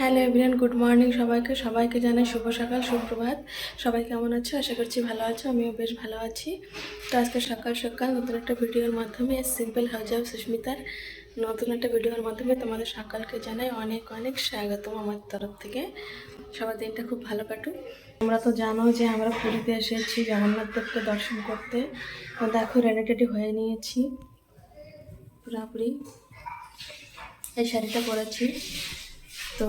Hello everyone good morning সবাইকে। সবাইকে জানাই শুভ সকাল সুপ্রভাত সবাই কেমন আছো? আশা করছি ভালো আছো, আমিও বেশ ভালো আছি। তো আজকে সকাল সকাল নতুন একটা ভিডিওর মাধ্যমে সিম্পল হাউজ অফ সুস্মিতার নতুন একটা ভিডিওর মাধ্যমে তোমাদের সকালকে জানাই অনেক অনেক স্বাগতম আমার তরফ থেকে। সবার দিনটা খুব ভালো কাটুক। তোমরা তো জানো যে আমরা পুরীতে এসেছি জগন্নাথ দেবকে দর্শন করতে। দেখো রেডি হয়ে নিয়েছি। পুরাপুরি এই শাড়িটা পরেছি। তো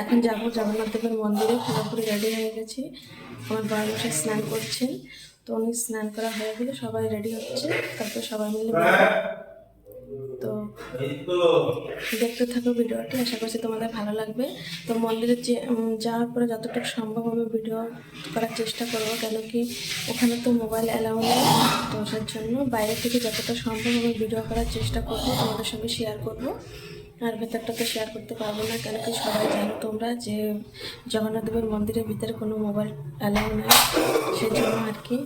এখন যাব জগন্নাথ দেবের মন্দিরে পুরোপুরি রেডি হয়ে গেছি। আমার মশাই স্নান করছেন তো উনি স্নান করা হয়ে গেলে সবাই রেডি হচ্ছে, তারপর সবাই মিলে তো দেখতে থাকো ভিডিওটি, আশা করছি তোমাদের ভালো লাগবে। তো মন্দিরে যে যাওয়ার পরে যতটুকু সম্ভব আমি ভিডিও করার চেষ্টা করব, কেন কি ওখানে তো মোবাইল অ্যালাউ নেই, তো জন্য বাইরে থেকে যতটা সম্ভব আমি ভিডিও করার চেষ্টা করব, তোমাদের সঙ্গে শেয়ার করব। আর ভেতরটা তো শেয়ার করতে পারব না, কেন কি সবাই জানো তোমরা যে জগন্নাথ দেবের মন্দিরের ভিতরে কোনো মোবাইল অ্যালাউ নেই সেই জন্য আর কি।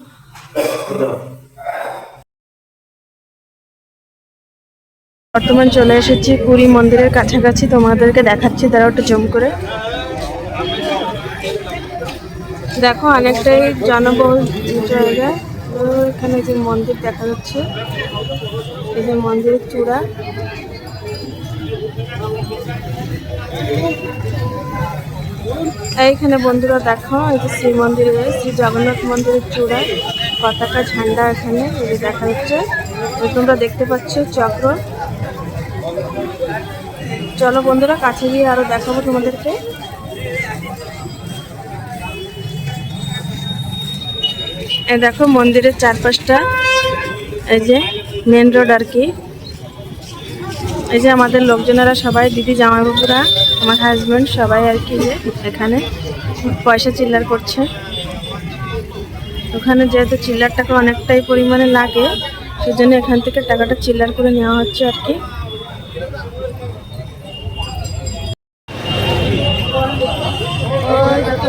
বর্তমান চলে এসেছি পুরী মন্দিরের কাছাকাছি, তোমাদেরকে দেখাচ্ছি তারা একটু জম করে। দেখো, অনেকটাই জনবহুল জায়গা। এখানে যে মন্দির দেখা যাচ্ছে, এই যে মন্দিরের চূড়া। এইখানে বন্ধুরা দেখো, এই যে শ্রী মন্দিরে শ্রী জগন্নাথ মন্দিরের চূড়ায় পতাকা ঝান্ডা এখানে, এই দেখা যাচ্ছে। তো তোমরা দেখতে পাচ্ছ চক্র। চলো বন্ধুরা, কাছে গিয়ে আরও দেখাবো তোমাদেরকে। দেখো মন্দিরের চারপাশটা, এই যে মেন রোড আর কি। এই যে আমাদের লোকজনেরা সবাই, দিদি, জামাইবাবুরা, আমার হাজব্যান্ড সবাই আর কি যে এখানে পয়সা চিল্লার করছে। ওখানে যেহেতু চিল্লার টাকা অনেকটাই পরিমাণে লাগে, সেজন্য এখান থেকে টাকাটা চিল্লার করে নেওয়া হচ্ছে আর কি। ওই দেখো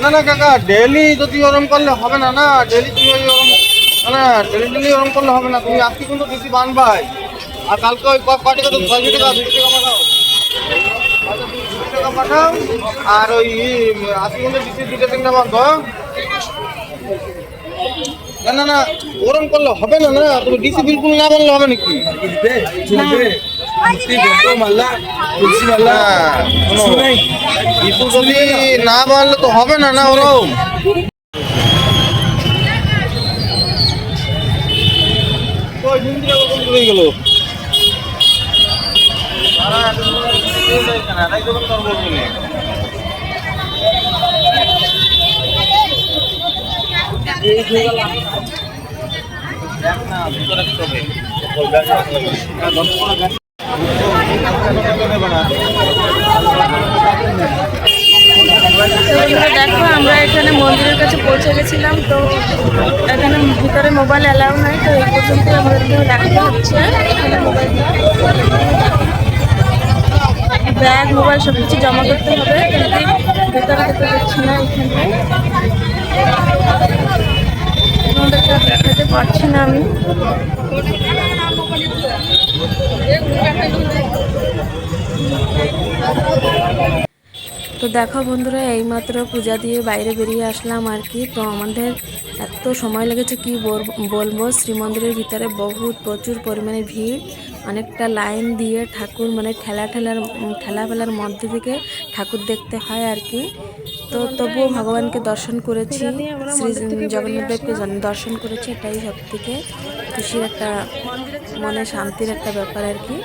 না না, কাকা ডেলি যদি ওরম করলে হবে না না ডেলি তুমি ওরম, না ডেলি ডেলি ওরম করলে হবে না, তুমি আজকে কিন্তু বেশি বানবাই। আর কালকে ওই কয় টাকা তো ছয়শো টাকা দুশো টাকা পাঠাও। পাঠাও, আর ওই, আজকে কিন্তু বেশি দুটো তিনটা বান্ধব না না না, ওরম করলে হবে না না, তুমি ডিসি বিলকুল না বললে হবে নাকি? যদি না বললে তো হবে না না ওরম ওরকম। দেখো, আমরা এখানে মন্দিরের কাছে পৌঁছে গেছিলাম, তো এখানে ভিতরে মোবাইল অ্যালাউ নাই, তো এই পর্যন্ত আমাদেরকে দেখাতে হচ্ছে। ব্যাগ মোবাইল সব কিছু জমা করতে হবে, কিন্তু ভিতরে যেতে পারছি না এখানে। দেখাতে পারছি না আমি। তো দেখো বন্ধুরা, এইমাত্র পূজা দিয়ে বাইরে বেরিয়ে আসলাম আর কি। তো আমাদের এত সময় লেগেছে, কি বল- বলব? শ্রীমন্দিরের ভিতরে বহুত প্রচুর পরিমাণে ভিড়। অনেকটা লাইন দিয়ে ঠাকুর মানে ঠেলা ঠেলার ঠেলা ফেলার মধ্যে থেকে ঠাকুর দেখতে হয় আর কি। তো তবুও ভগবানকে দর্শন করেছি, শ্রী জগন্নাথ দেবকে দর্শন করেছি, এটাই সব থেকে খুশির একটা মনে শান্তির একটা ব্যাপার আর কি।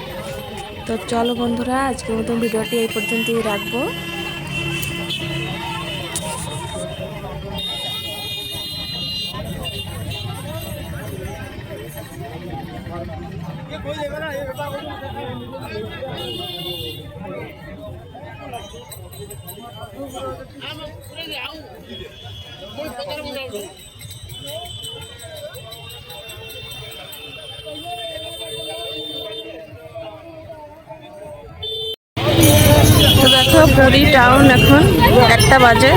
তো চলো বন্ধুরা, আজকের মতন ভিডিওটি এই পর্যন্তই রাখব। দেখো পুরী টাউন এখন একটা বাজে।